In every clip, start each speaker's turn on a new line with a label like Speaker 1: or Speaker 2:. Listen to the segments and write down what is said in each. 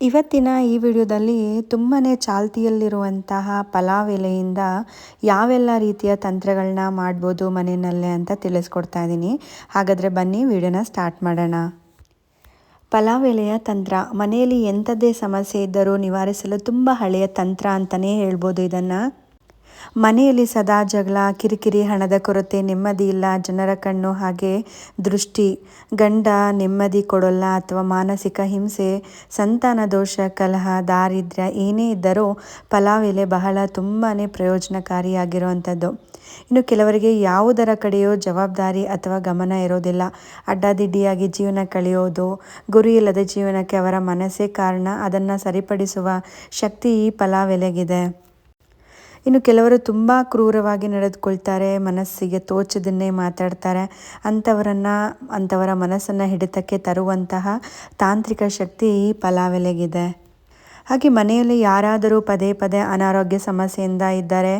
Speaker 1: ಇವತ್ತಿನ ಈ ವಿಡಿಯೋದಲ್ಲಿ ತುಂಬಾ ಚಾಲ್ತಿಯಲ್ಲಿರುವಂತಹ ಪಲಾವ್ ಎಲೆಯಿಂದ ಯಾವೆಲ್ಲ ರೀತಿಯ ತಂತ್ರಗಳನ್ನ ಮಾಡ್ಬೋದು ಮನೆಯಲ್ಲೇ ಅಂತ ತಿಳಿಸ್ಕೊಡ್ತಾ ಇದ್ದೀನಿ ಹಾಗಾದರೆ ಬನ್ನಿ ವಿಡಿಯೋನ ಸ್ಟಾರ್ಟ್ ಮಾಡೋಣ. ಪಲಾವ್ ಎಲೆಯ ತಂತ್ರ, ಮನೆಯಲ್ಲಿ ಎಂಥದ್ದೇ ಸಮಸ್ಯೆ ಇದ್ದರೂ ನಿವಾರಿಸಲು ತುಂಬ ಹಳೆಯ ತಂತ್ರ ಅಂತಲೇ ಹೇಳ್ಬೋದು ಇದನ್ನು. ಮನೆಯಲ್ಲಿ ಸದಾ ಜಗಳ, ಕಿರಿಕಿರಿ ಹಣದ ಕೊರತೆ, ನೆಮ್ಮದಿ ಇಲ್ಲ, ಜನರ ಕಣ್ಣು ಹಾಗೆ ದೃಷ್ಟಿ, ಗಂಡ ನೆಮ್ಮದಿ ಕೊಡೋಲ್ಲ ಅಥವಾ ಮಾನಸಿಕ ಹಿಂಸೆ, ಸಂತಾನ ದೋಷ, ಕಲಹ, ದಾರಿದ್ರ್ಯ ಏನೇ ಇದ್ದರೂ ಪಲಾವ್ ಎಲೆ ಬಹಳ ತುಂಬಾ ಪ್ರಯೋಜನಕಾರಿಯಾಗಿರುವಂಥದ್ದು. ಇನ್ನು ಕೆಲವರಿಗೆ ಯಾವುದರ ಕಡೆಯೋ ಜವಾಬ್ದಾರಿ ಅಥವಾ ಗಮನ ಇರೋದಿಲ್ಲ. ಅಡ್ಡಾದಿಡ್ಡಿಯಾಗಿ ಜೀವನ ಕಳೆಯೋದು, ಗುರಿ ಇಲ್ಲದ ಜೀವನಕ್ಕೆ ಅವರ ಮನಸ್ಸೇ ಕಾರಣ. ಅದನ್ನು ಸರಿಪಡಿಸುವ ಶಕ್ತಿ ಈ ಪಲಾವ್ ಎಲೆಗಿದೆ. ಇನ್ನು ಕೆಲವರು ತುಂಬ ಕ್ರೂರವಾಗಿ ನಡೆದುಕೊಳ್ತಾರೆ, ಮನಸ್ಸಿಗೆ ತೋಚದನ್ನೇ ಮಾತಾಡ್ತಾರೆ. ಅಂಥವರನ್ನು ಅಂಥವರ ಮನಸ್ಸನ್ನು ಹಿಡಿತಕ್ಕೆ ತರುವಂತಹ ತಾಂತ್ರಿಕ ಶಕ್ತಿ ಈ ಪಲಾವೆಲೆಗಿದೆ. ಹಾಗೆ ಮನೆಯಲ್ಲಿ ಯಾರಾದರೂ ಪದೇ ಪದೇ ಅನಾರೋಗ್ಯ ಸಮಸ್ಯೆಯಿಂದ ಇದ್ದಾರೆ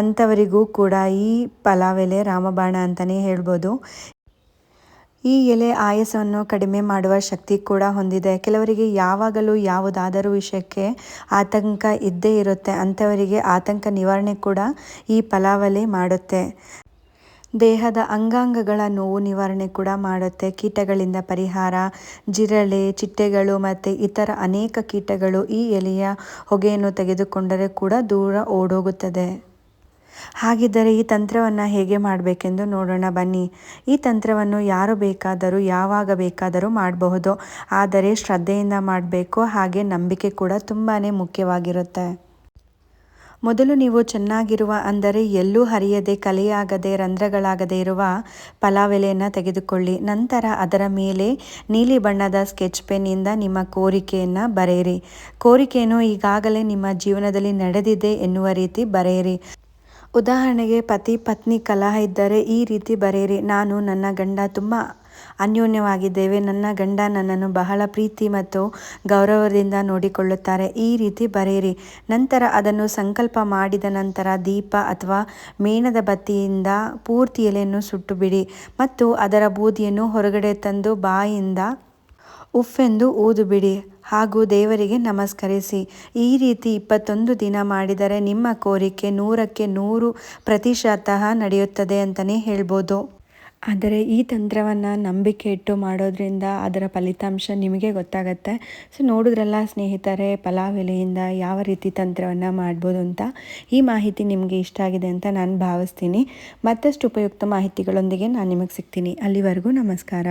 Speaker 1: ಅಂಥವರಿಗೂ ಕೂಡ ಈ ಪಲಾವೆಲೆ ರಾಮಬಾಣ ಅಂತಲೇ ಹೇಳ್ಬೋದು. ಈ ಎಲೆ ಆಯಾಸವನ್ನು ಕಡಿಮೆ ಮಾಡುವ ಶಕ್ತಿ ಕೂಡ ಹೊಂದಿದೆ. ಕೆಲವರಿಗೆ ಯಾವಾಗಲೂ ಯಾವುದಾದರೂ ವಿಷಯಕ್ಕೆ ಆತಂಕ ಇದ್ದೇ ಇರುತ್ತೆ. ಅಂಥವರಿಗೆ ಆತಂಕ ನಿವಾರಣೆ ಕೂಡ ಈ ಫಲಾವಲಿ ಮಾಡುತ್ತೆ. ದೇಹದ ಅಂಗಾಂಗಗಳ ನೋವು ನಿವಾರಣೆ ಕೂಡ ಮಾಡುತ್ತೆ. ಕೀಟಗಳಿಂದ ಪರಿಹಾರ, ಜಿರಳೆ, ಚಿಟ್ಟೆಗಳು ಮತ್ತು ಇತರ ಅನೇಕ ಕೀಟಗಳು ಈ ಎಲೆಯ ಹೊಗೆಯನ್ನು ತೆಗೆದುಕೊಂಡರೆ ಕೂಡ ದೂರ ಓಡೋಗುತ್ತದೆ. ಹಾಗಿದ್ದರೆ ಈ ತಂತ್ರವನ್ನು ಹೇಗೆ ಮಾಡಬೇಕೆಂದು ನೋಡೋಣ ಬನ್ನಿ. ಈ ತಂತ್ರವನ್ನು ಯಾರು ಬೇಕಾದರೂ, ಯಾವಾಗ ಬೇಕಾದರೂ ಮಾಡಬಹುದು. ಆದರೆ ಶ್ರದ್ಧೆಯಿಂದ ಮಾಡಬೇಕು, ಹಾಗೆ ನಂಬಿಕೆ ಕೂಡ ತುಂಬಾ ಮುಖ್ಯವಾಗಿರುತ್ತೆ. ಮೊದಲು ನೀವು ಚೆನ್ನಾಗಿರುವ, ಅಂದರೆ ಎಲ್ಲೂ ಹರಿಯದೆ, ಕಲೆಯಾಗದೆ, ರಂಧ್ರಗಳಾಗದೇ ಇರುವ ಪಲಾವೆಲೆಯನ್ನು ತೆಗೆದುಕೊಳ್ಳಿ. ನಂತರ ಅದರ ಮೇಲೆ ನೀಲಿ ಬಣ್ಣದ ಸ್ಕೆಚ್ ಪೆನ್ನಿಂದ ನಿಮ್ಮ ಕೋರಿಕೆಯನ್ನು ಬರೆಯಿರಿ. ಕೋರಿಕೆಯನ್ನು ಈಗಾಗಲೇ ನಿಮ್ಮ ಜೀವನದಲ್ಲಿ ನಡೆದಿದೆ ಎನ್ನುವ ರೀತಿ ಬರೆಯಿರಿ. ಉದಾಹರಣೆಗೆ ಪತಿ, ಪತ್ನಿ ಕಲಹ ಇದ್ದರೆ ಈ ರೀತಿ ಬರೆಯಿರಿ. ನಾನು ನನ್ನ ಗಂಡ ತುಂಬ ಅನ್ಯೋನ್ಯವಾಗಿದ್ದೇವೆ. ನನ್ನ ಗಂಡ ನನ್ನನ್ನು ಬಹಳ ಪ್ರೀತಿ ಮತ್ತು ಗೌರವದಿಂದ ನೋಡಿಕೊಳ್ಳುತ್ತಾರೆ. ಈ ರೀತಿ ಬರೆಯಿರಿ. ನಂತರ ಅದನ್ನು ಸಂಕಲ್ಪ ಮಾಡಿದ ನಂತರ ದೀಪ ಅಥವಾ ಮೇಣದ ಬತ್ತಿಯಿಂದ ಪೂರ್ತಿ ಎಲೆಯನ್ನು ಸುಟ್ಟು ಬಿಡಿ ಮತ್ತು ಅದರ ಬೂದಿಯನ್ನು ಹೊರಗಡೆ ತಂದು ಬಾಯಿಂದ ಉಫ್ಫೆಂದು ಊದು ಬಿಡಿ ಹಾಗೂ ದೇವರಿಗೆ ನಮಸ್ಕರಿಸಿ. ಈ ರೀತಿ ಇಪ್ಪತ್ತೊಂದು ದಿನ ಮಾಡಿದರೆ ನಿಮ್ಮ ಕೋರಿಕೆ ನೂರಕ್ಕೆ ನೂರು ಪ್ರತಿಶತ ನಡೆಯುತ್ತದೆ ಅಂತಲೇ ಹೇಳ್ಬೋದು. ಆದರೆ ಈ ತಂತ್ರವನ್ನು ನಂಬಿಕೆ ಇಟ್ಟು ಮಾಡೋದ್ರಿಂದ ಅದರ ಫಲಿತಾಂಶ ನಿಮಗೆ ಗೊತ್ತಾಗತ್ತೆ. ಸೊ ನೋಡಿದ್ರಲ್ಲ ಸ್ನೇಹಿತರೆ, ಪಲಾವ್ ಎಲೆಯಿಂದ ಯಾವ ರೀತಿ ತಂತ್ರವನ್ನು ಮಾಡ್ಬೋದು ಅಂತ. ಈ ಮಾಹಿತಿ ನಿಮಗೆ ಇಷ್ಟ ಆಗಿದೆ ಅಂತ ನಾನು ಭಾವಿಸ್ತೀನಿ. ಮತ್ತಷ್ಟು ಉಪಯುಕ್ತ ಮಾಹಿತಿಗಳೊಂದಿಗೆ ನಾನು ನಿಮಗೆ ಸಿಗ್ತೀನಿ. ಅಲ್ಲಿವರೆಗೂ ನಮಸ್ಕಾರ.